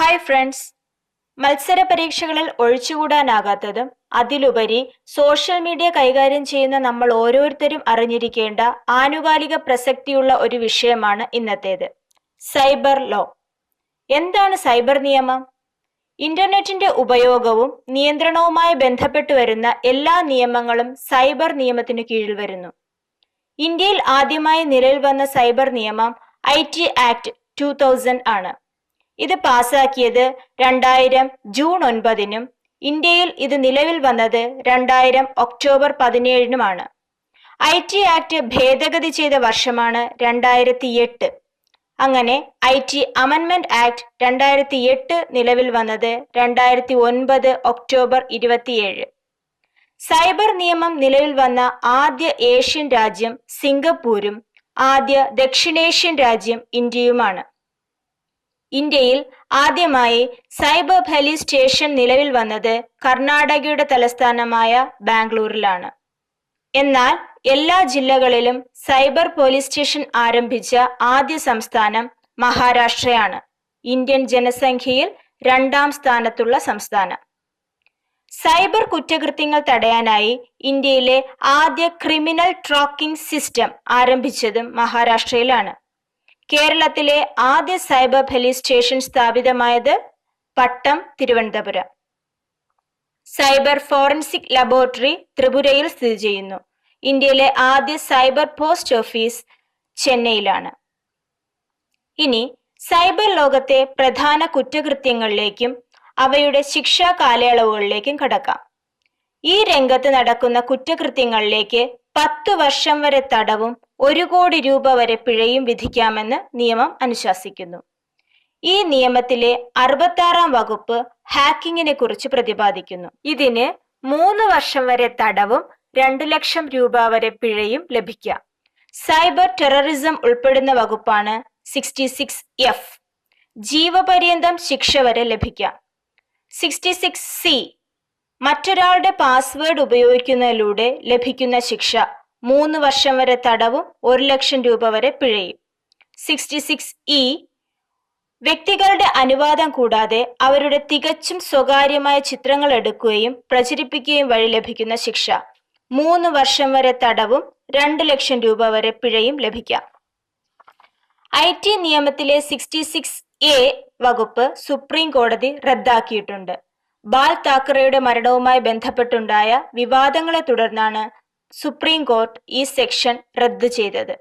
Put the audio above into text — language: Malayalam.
ഹായ് ഫ്രണ്ട്സ് മത്സര പരീക്ഷകളിൽ ഒഴിച്ചുകൂടാനാകാത്തതും അതിലുപരി സോഷ്യൽ മീഡിയ കൈകാര്യം ചെയ്യുന്ന നമ്മൾ ഓരോരുത്തരും അറിഞ്ഞിരിക്കേണ്ട ആനുകാലിക പ്രസക്തിയുള്ള ഒരു വിഷയമാണ് ഇന്നത്തേത്. സൈബർ ലോ എന്താണ് സൈബർ നിയമം? ഇന്റർനെറ്റിന്റെ ഉപയോഗവും നിയന്ത്രണവുമായി ബന്ധപ്പെട്ടു വരുന്ന എല്ലാ നിയമങ്ങളും സൈബർ നിയമത്തിനു കീഴിൽ വരുന്നു. ഇന്ത്യയിൽ ആദ്യമായി നിലവിൽ വന്ന സൈബർ നിയമം ഐ ടി ആക്ട് ടു ആണ്. ഇത് പാസാക്കിയത് രണ്ടായിരം ജൂൺ ഒൻപതിനും ഇന്ത്യയിൽ ഇത് നിലവിൽ വന്നത് രണ്ടായിരം ഒക്ടോബർ പതിനേഴിനുമാണ്. ഐ ടി ആക്ട് ഭേദഗതി ചെയ്ത വർഷമാണ് രണ്ടായിരത്തി എട്ട് അങ്ങനെ ഐ ടി അമൻമെന്റ് ആക്ട് രണ്ടായിരത്തി എട്ട് നിലവിൽ വന്നത് രണ്ടായിരത്തി ഒൻപത് ഒക്ടോബർ ഇരുപത്തിയേഴ്. സൈബർ നിയമം നിലവിൽ വന്ന ആദ്യ ഏഷ്യൻ രാജ്യം സിംഗപ്പൂരും ആദ്യ ദക്ഷിണേഷ്യൻ രാജ്യം ഇന്ത്യയുമാണ്. ഇന്ത്യയിൽ ആദ്യമായി സൈബർ പോലീസ് സ്റ്റേഷൻ നിലവിൽ വന്നത് കർണാടകയുടെ തലസ്ഥാനമായ ബാംഗ്ലൂരിലാണ്. എന്നാൽ എല്ലാ ജില്ലകളിലും സൈബർ പോലീസ് സ്റ്റേഷൻ ആരംഭിച്ച ആദ്യ സംസ്ഥാനം മഹാരാഷ്ട്രയാണ്. ഇന്ത്യൻ ജനസംഖ്യയിൽ രണ്ടാം സ്ഥാനത്തുള്ള സംസ്ഥാനം. സൈബർ കുറ്റകൃത്യങ്ങൾ തടയാനായി ഇന്ത്യയിലെ ആദ്യ ക്രിമിനൽ ട്രാക്കിംഗ് സിസ്റ്റം ആരംഭിച്ചതും മഹാരാഷ്ട്രയിലാണ്. കേരളത്തിലെ ആദ്യ സൈബർ പോലീസ് സ്റ്റേഷൻ സ്ഥാപിതമായത് Pattom Thiruvananthapuram. Cyber forensic laboratory ത്രിപുരയിൽ സ്ഥിതി ചെയ്യുന്നു. ഇന്ത്യയിലെ ആദ്യ സൈബർ പോസ്റ്റ് ഓഫീസ് ചെന്നൈയിലാണ്. ഇനി സൈബർ ലോകത്തെ പ്രധാന കുറ്റകൃത്യങ്ങളിലേക്കും അവയുടെ ശിക്ഷാ കാലയളവുകളിലേക്കും കടക്കാം. ഈ രംഗത്ത് നടക്കുന്ന കുറ്റകൃത്യങ്ങളിലേക്ക് പത്ത് വർഷം വരെ തടവും ഒരു കോടി രൂപ വരെ പിഴയും വിധിക്കാമെന്ന് നിയമം അനുശാസിക്കുന്നു. ഈ നിയമത്തിലെ അറുപത്താറാം വകുപ്പ് ഹാക്കിങ്ങിനെ കുറിച്ച് പ്രതിപാദിക്കുന്നു. ഇതിന് മൂന്ന് വർഷം വരെ തടവും രണ്ടു ലക്ഷം രൂപ വരെ പിഴയും ലഭിക്കാം. സൈബർ ടെററിസം ഉൾപ്പെടുന്ന വകുപ്പാണ് സിക്സ്റ്റി സിക്സ് എഫ്. ജീവപര്യന്തം ശിക്ഷ വരെ ലഭിക്കാം. സിക്സ്റ്റി സിക്സ് സി മറ്റൊരാളുടെ പാസ്വേഡ് ഉപയോഗിക്കുന്നതിലൂടെ ലഭിക്കുന്ന ശിക്ഷ മൂന്ന് വർഷം വരെ തടവും ഒരു ലക്ഷം രൂപ വരെ പിഴയും. സിക്സ്റ്റി സിക്സ് ഇ വ്യക്തികളുടെ അനുവാദം കൂടാതെ അവരുടെ തികച്ചും സ്വകാര്യമായ ചിത്രങ്ങൾ എടുക്കുകയും പ്രചരിപ്പിക്കുകയും വഴി ലഭിക്കുന്ന ശിക്ഷ മൂന്ന് വർഷം വരെ തടവും രണ്ട് ലക്ഷം രൂപ വരെ പിഴയും ലഭിക്കാം. ഐ ടി നിയമത്തിലെ സിക്സ്റ്റി സിക്സ് എ വകുപ്പ് സുപ്രീം കോടതി റദ്ദാക്കിയിട്ടുണ്ട്. ബാൽ താക്കറയുടെ മരണവുമായി ബന്ധപ്പെട്ടുണ്ടായ വിവാദങ്ങളെ തുടർന്നാണ് സുപ്രീം കോർട്ട് ഈ സെക്ഷൻ റദ്ദു ചെയ്തത്.